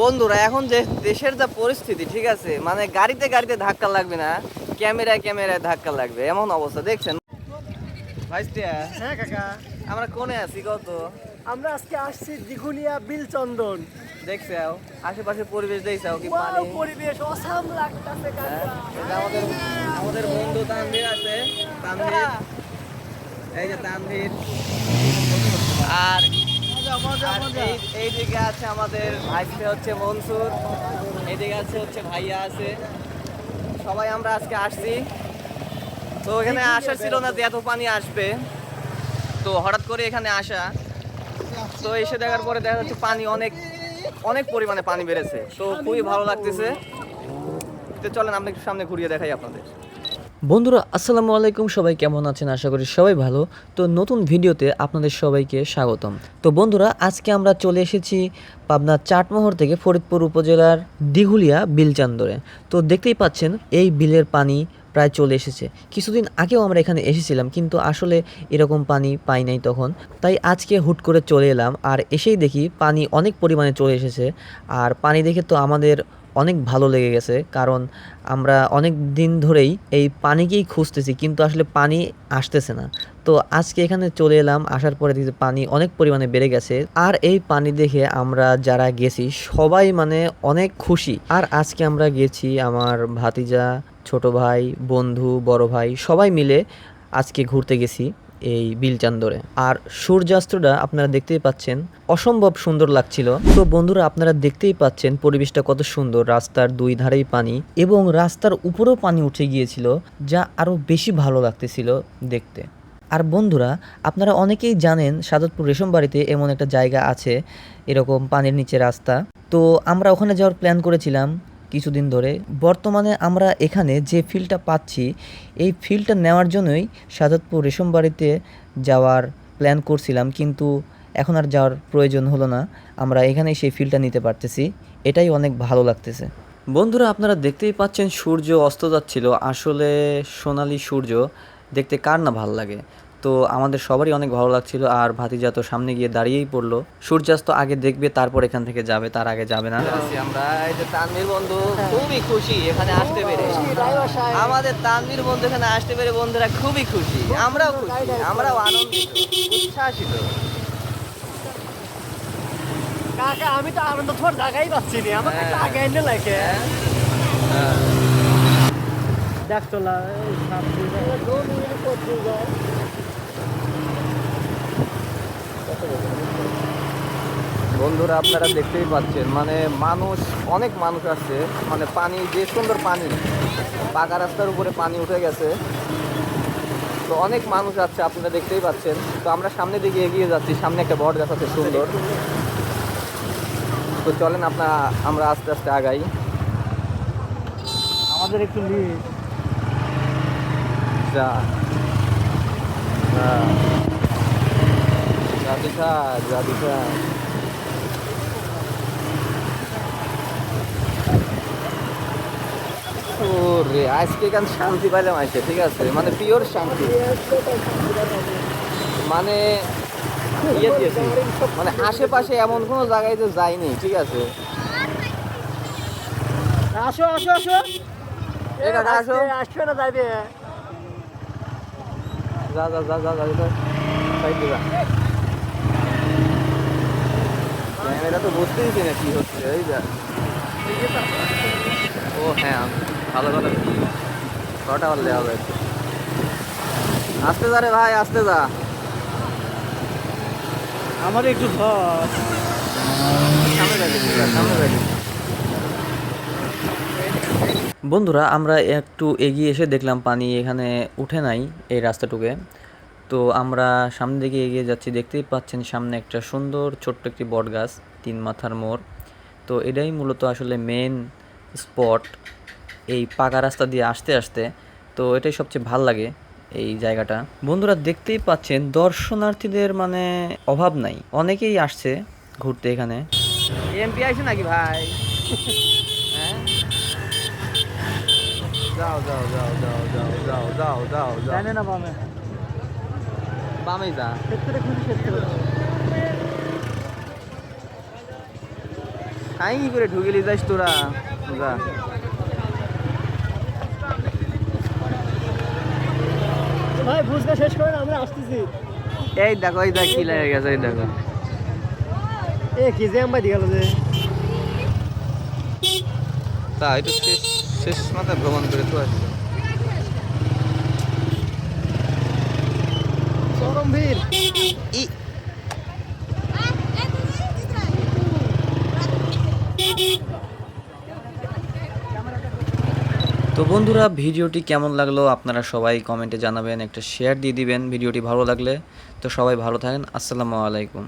বন্ধুরা এখন যে দেশের যা পরিস্থিতি ঠিক আছে? মানে গাড়িতে গাড়িতে ধাক্কা লাগবে না ক্যামেরায় ক্যামেরায় ধাক্কা লাগবে এমন অবস্থা দেখছেন? হ্যাঁ কাকা। আমরা কোনে আছি কত? আমরা আজকে আসছি দিঘুলিয়া বিলচন্দন। দেখছাও আশেপাশে পরিবেশ দেখছাও কি পানি? পরিবেশ অসাম লাগতাছে হ্যাঁ, কাকা আমাদের আমাদের বন্ধু তানভীর আছে তানভীর। এই যে তানভীর। আর আর এই এইদিকে আছে আমাদের আজকে হচ্ছে মনসুর এইদিকে আছে হচ্ছে ভাইয়া আছে। সবাই আমরা আজকে আসছি। তো এখানে আসার ছিল না যে এত পানি আসবে। তো হঠাৎ করে এখানে আসা। তো এসে দেখার পরে দেখা যাচ্ছে পানি অনেক অনেক পরিমাণে পানি বেড়েছে। তো খুবই ভালো লাগতেছে। তো চলেন একটু সামনে ঘুরিয়ে দেখাই আপনাদের। বন্ধুরা, আসসালামু আলাইকুম। সবাই কেমন আছেন? আশা করি সবাই ভালো। তো নতুন ভিডিওতে আপনাদের সবাইকে স্বাগতম। তো বন্ধুরা, আজকে আমরা চলে এসেছি পাবনা চাটমোহর থেকে ফরিদপুর উপজেলার দিঘুলিয়া বিলচান্দরে। তো দেখতেই পাচ্ছেন, এই বিলের পানি প্রায় চলে এসেছে। কিছুদিন আগেও আমরা এখানে এসেছিলাম, কিন্তু আসলে এরকম পানি পাই নাই তখন। তাই আজকে হুট করে চলে এলাম, আর এসেই দেখি পানি অনেক পরিমাণে চলে এসেছে। আর পানি দেখে তো আমাদের অনেক ভালো লেগে গেছে। কারণ আমরা অনেক দিন ধরেই এই পানিকেই খুঁজতেছি, কিন্তু আসলে পানি আসতেছে না। তো আজকে এখানে চলে এলাম, আসার পরে দেখি পানি অনেক পরিমাণে বেড়ে গেছে। আর এই পানি দেখে আমরা যারা গেছি, সবাই মানে অনেক খুশি। আর আজকে আমরা গেছি আমার ভাতিজা, ছোট ভাই, বন্ধু, বড় ভাই, সবাই মিলে আজকে ঘুরতে গেছি। এই বিলচান্দরে। আর সূর্যাস্তটা আপনারা দেখতেই পাচ্ছেন, অসম্ভব সুন্দর লাগছিল। তো বন্ধুরা, আপনারা দেখতেই পাচ্ছেন পরিবেশটা কত সুন্দর। রাস্তার দুই ধারেই পানি এবং রাস্তার উপরেও পানি উঠে গিয়েছিল, যা আরও বেশি ভালো লাগতেছিল দেখতে। আর বন্ধুরা, আপনারা অনেকেই জানেন, সাদতপুর রেশম বাড়িতে এমন একটা জায়গা আছে, এরকম পানির নিচে রাস্তা। তো আমরা ওখানে যাওয়ার প্ল্যান করেছিলাম কিছুদিন ধরে। বর্তমানে আমরা এখানে যে ফিলটা পাচ্ছি, এই ফিলটা নেওয়ার জন্যই সাদতপুর রেশম বাড়িতে যাওয়ার প্ল্যান করছিলাম, কিন্তু এখন আর যাওয়ার প্রয়োজন হলো না। আমরা এখানেই সেই ফিলটা নিতে পারতেছি। এটাই অনেক ভালো লাগতেছে। বন্ধুরা, আপনারা দেখতেই পাচ্ছেন সূর্য অস্ত যাচ্ছিল। আসলে সোনালি সূর্য দেখতে কার না ভালো লাগে। তো আমাদের সবারই অনেক ভালো লাগছিল আর ভাতিজা তো সামনে গিয়ে দাঁড়িয়েই পড়ল। সূর্যাস্ত আগে দেখবে তারপর এখান থেকে যাবে তার আগে যাবে না। আমরা। এই যে তানভীর বন্ধু খুবই খুশি এখানে আসতে পেরে। আমাদের তানভীর বন্ধু এখানে আসতে পেরে বন্ধুরা খুবই খুশি। আমরাও খুশি আমরাও আনন্দিত উচ্ছ্বাসিত। কাকা আমি তো আনন্দ তোমার জায়গাই পাচ্ছি না। আমার হ্যাঁ। একটা আগে এনে লাগে হ্যাঁ। দেখ তোলা এই সামনে যায়। বন্ধুরা আপনারা দেখতেই পাচ্ছেন মানে মানুষ অনেক মানুষ আসছে। মানে পানি যে সুন্দর পানি পাকা রাস্তার উপরে পানি উঠে গেছে। তো অনেক মানুষ আছে আপনারা দেখতেই পাচ্ছেন। তো আমরা সামনে দিকে এগিয়ে যাচ্ছি সামনে একটা বট গাছ আছে সুন্দর। তো চলেন আপনার আমরা আস্তে আস্তে আগাই। আমাদের একটু যা হ্যাঁ রাধিকা রাধিকা। ওরে আজকে এখান শান্তি পাইলাম আইসে ঠিক আছে? মানে পিওর শান্তি। মানে ইয়ে দিয়েছি। মানে আশেপাশে এমন কোনো জায়গায় তো যাইনি ঠিক আছে? আসো আসো আসো। এই কাকা, আসো। না যাইবে? যা যা যা যা যা যা ক্যামেরা তো বুঝতেই না কি হচ্ছে এই যা ও হ্যাঁ ভালো ভালো ছটা বললে হবে। আসতে যা রে ভাই আসতে যা। আমার একটু সামনে সামনে বন্ধুরা আমরা একটু এগিয়ে এসে দেখলাম পানি এখানে উঠে নাই এই রাস্তাটুকে। তো আমরা সামনে দিকে এগিয়ে যাচ্ছি দেখতেই পাচ্ছেন সামনে একটা সুন্দর ছোট্ট একটি বট গাছ তিন মাথার মোড়। তো এটাই মূলত আসলে মেন স্পট এই পাকা রাস্তা দিয়ে আসতে আসতে তো এটাই সবচেয়ে ভালো লাগে এই জায়গাটা। বন্ধুরা দেখতেই পাচ্ছেন দর্শনার্থীদের মানে অভাব নাই। অনেকেই আসছে ঘুরতে এখানে। এমপি আইছে নাকি ভাই? হ্যাঁ? যাও যাও যাও যাও যাও যাও যাও যাও যাও। জানে না বামে। বামেই যা। ক্ষেত্রে খুঁজি ক্ষেত্রে আই করে ঢুকিলি যাস তোরা। যা। ভাই ফুচকা শেষ করেন আমরা আসতেছি। এই দেখো এই দেখ কি লেগে গেছে এই দেখো। এ কি জ্যাম বাই গেল যে। তা একটু শেষ শেষ মাথায় ভ্রমণ করে তো আসছে। চরম ভিড়। ই। তো বন্ধুরা, ভিডিওটি কেমন লাগল আপনারা সবাই কমেন্টে জানাবেন, একটা শেয়ার দিয়ে দিবেন, ভিডিওটি ভালো লাগলে। তো সবাই ভালো থাকেন, আসসালামু আলাইকুম।